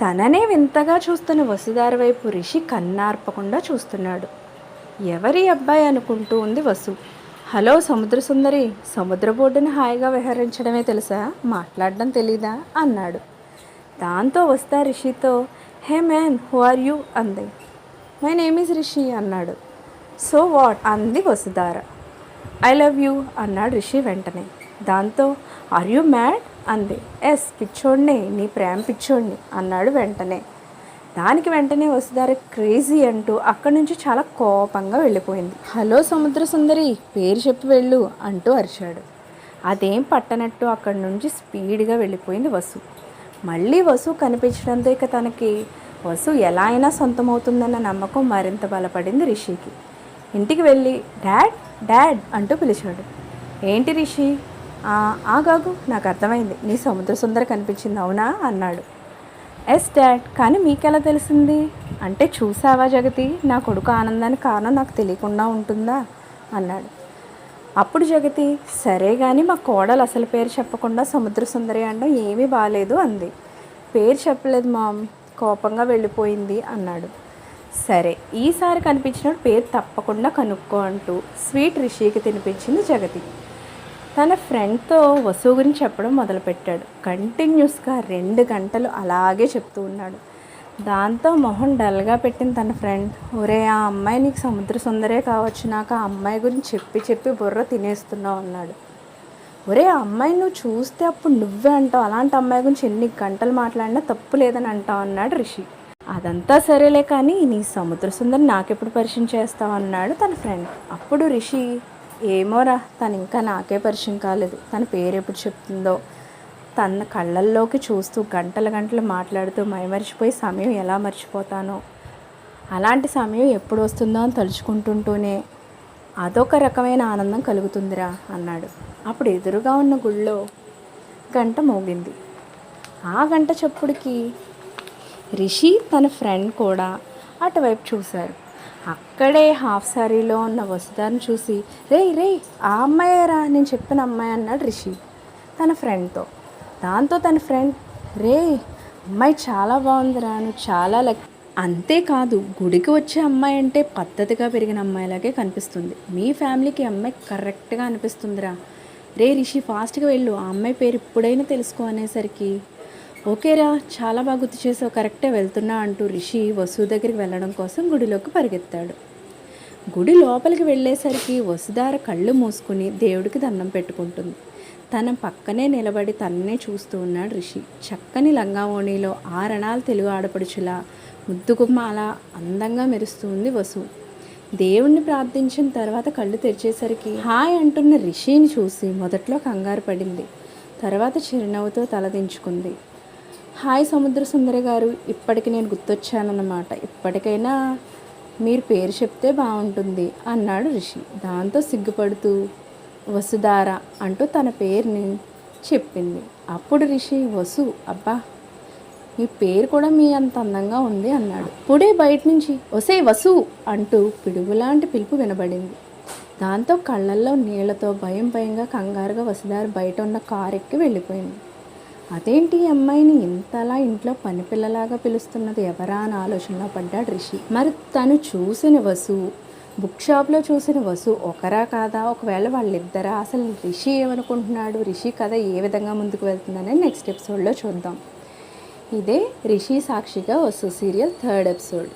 తననే వింతగా చూస్తున్న వసుధార వైపు రిషి కన్నార్పకుండా చూస్తున్నాడు. ఎవరి అబ్బాయి అనుకుంటూ ఉంది వసు? హలో సముద్ర సుందరి సముద్ర బోర్డును హాయిగా విహరించడమే తెలుసా? మాట్లాడడం తెలీదా? అన్నాడు. దాంతో వస్తా రిషితో hey man who are you? అంది. మై నేమ్ ఈజ్ రిషి అన్నాడు. So what? అంది వసుధార. ఐ లవ్ యూ అన్నాడు రిషి వెంటనే. దాంతో ఆర్ యూ మ్యాడ్? అంది. ఎస్ పిచ్చోడినే నీ ప్రేమ పిచ్చోడిని అన్నాడు వెంటనే. దానికి వెంటనే వసుధార క్రేజీ అంటూ అక్కడి నుంచి చాలా కోపంగా వెళ్ళిపోయింది. హలో సముద్ర సుందరి పేరు చెప్పి వెళ్ళు అంటూ అరిచాడు. అదేం పట్టనట్టు అక్కడి నుంచి స్పీడ్గా వెళ్ళిపోయింది వసు. మళ్ళీ వసు కనిపించడంతో ఇక తనకి వసు ఎలా అయినా సొంతమవుతుందన్న నమ్మకం మరింత బలపడింది రిషికి. ఇంటికి వెళ్ళి డాడ్ డాడ్ అంటూ పిలిచాడు. ఏంటి రిషి ఆగాగు నాకు అర్థమైంది. నీ సముద్ర సుందర కనిపించింది అవునా? అన్నాడు. ఎస్ డాడ్ కానీ మీకెలా తెలిసింది? అంటే చూసావా జగతి నా కొడుకు ఆనందానికి కారణం నాకు తెలియకుండా ఉంటుందా? అన్నాడు. అప్పుడు జగతి సరే కానీ మా కోడలు అసలు పేరు చెప్పకుండా సముద్ర సుందరి అనడం ఏమీ బాగాలేదు అంది. పేరు చెప్పలేదు మామ్ కోపంగా వెళ్ళిపోయింది అన్నాడు. సరే ఈసారి కనిపించినప్పుడు పేరు తప్పకుండా కనుక్కో అంటూ స్వీట్ రిషికి తినిపించింది జగతి. తన ఫ్రెండ్తో వసువు గురించి చెప్పడం మొదలుపెట్టాడు. కంటిన్యూస్గా రెండు గంటలు అలాగే చెప్తూ ఉన్నాడు. దాంతో మొహం డల్గా పెట్టిన తన ఫ్రెండ్ ఒరే ఆ అమ్మాయి నీకు సముద్ర సుందరే కావచ్చు నాకు ఆ అమ్మాయి గురించి చెప్పి చెప్పి బుర్ర తినేస్తున్నావు అన్నాడు. ఒరే ఆ అమ్మాయి నువ్వు చూస్తే అప్పుడు నువ్వే అంటావు అలాంటి అమ్మాయి గురించి ఎన్ని గంటలు మాట్లాడినా తప్పు లేదని అంటావు అన్నాడు రిషి. అదంతా సరేలే కానీ నీ సముద్ర సుందరి నాకెప్పుడు పరిచయం చేస్తావు అన్నాడు తన ఫ్రెండ్. అప్పుడు రిషి ఏమోరా తను ఇంకా నాకే పరిచయం కాలేదు. తన పేరు ఎప్పుడు చెప్తుందో. తన కళ్ళల్లోకి చూస్తూ గంటల గంటలు మాట్లాడుతూ మైమరిచిపోయి సమయం ఎలా మర్చిపోతానో. అలాంటి సమయం ఎప్పుడు వస్తుందో అని తలుచుకుంటుంటూనే అదొక రకమైన ఆనందం కలుగుతుందిరా అన్నాడు. అప్పుడు ఎదురుగా ఉన్న గుళ్ళో గంట మోగింది. ఆ గంట చప్పుడుకి రిషి తన ఫ్రెండ్ కూడా అటువైపు చూశారు. అక్కడే హాఫ్ సారీలో ఉన్న వసుధాన్ని చూసి రే రే ఆ అమ్మాయేరా? నేను చెప్పిన అమ్మాయి అన్నాడు రిషి తన ఫ్రెండ్తో. దాంతో తన ఫ్రెండ్ రే అమ్మాయి చాలా బాగుందిరా నువ్వు చాలా లక్ అంతేకాదు గుడికి వచ్చే అమ్మాయి అంటే పద్ధతిగా పెరిగిన అమ్మాయిలాగే కనిపిస్తుంది. మీ ఫ్యామిలీకి అమ్మాయి కరెక్ట్గా అనిపిస్తుందిరా. రే రిషి ఫాస్ట్గా వెళ్ళు ఆ అమ్మాయి పేరు ఇప్పుడైనా తెలుసుకో అనేసరికి ఓకేరా చాలా బాగా గుర్తు చేసావు. కరెక్టే వెళ్తున్నా అంటూ రిషి వసు దగ్గరికి వెళ్ళడం కోసం గుడిలోకి పరిగెత్తాడు. గుడి లోపలికి వెళ్ళేసరికి వసుధార కళ్ళు మూసుకుని దేవుడికి దండం పెట్టుకుంటుంది. తన పక్కనే నిలబడి తననే చూస్తూ ఉన్నాడు రిషి. చక్కని లంగావోణిలో ఆరణాలు తెలుగు ఆడపడుచులా ముద్దుగుమ్మ అలా అందంగా మెరుస్తూ ఉంది వసు. దేవుణ్ణి ప్రార్థించిన తర్వాత కళ్ళు తెరిచేసరికి హాయ్ అంటున్న రిషిని చూసి మొదట్లో కంగారు పడింది. తర్వాత చిరునవ్వుతో తలదించుకుంది హాయ్ సముద్ర సుందరి గారు ఇప్పటికి నేను గుర్తొచ్చానన్నమాట. ఇప్పటికైనా మీరు పేరు చెప్తే బాగుంటుంది అన్నాడు రిషి. దాంతో సిగ్గుపడుతూ వసుధార అంటూ తన పేరుని చెప్పింది. అప్పుడు రిషి వసు అబ్బా మీ పేరు కూడా మీ అంత అందంగా ఉంది అన్నాడు. పుడే బయట నుంచి ఒసే వసు అంటూ పిడుగులాంటి పిలుపు వినబడింది. దాంతో కళ్ళల్లో నీళ్ళతో భయం భయంగా కంగారుగా వసుదారు బయట ఉన్న కారు ఎక్కి వెళ్ళిపోయింది. అదేంటి ఈ అమ్మాయిని ఇంతలా ఇంట్లో పనిపిల్లలాగా పిలుస్తున్నది? ఎవరా అని ఆలోచనలో పడ్డాడు రిషి. మరి తను చూసిన వసు బుక్ షాప్లో చూసిన వసు ఒకరా కాదా? ఒకవేళ వాళ్ళిద్దరా? అసలు రిషి ఏమనుకుంటున్నాడు? రిషి కథ ఏ విధంగా ముందుకు వెళ్తుందని నెక్స్ట్ ఎపిసోడ్లో చూద్దాం. ఇదే రిషి సాక్షిగా వసు సీరియల్ థర్డ్ ఎపిసోడ్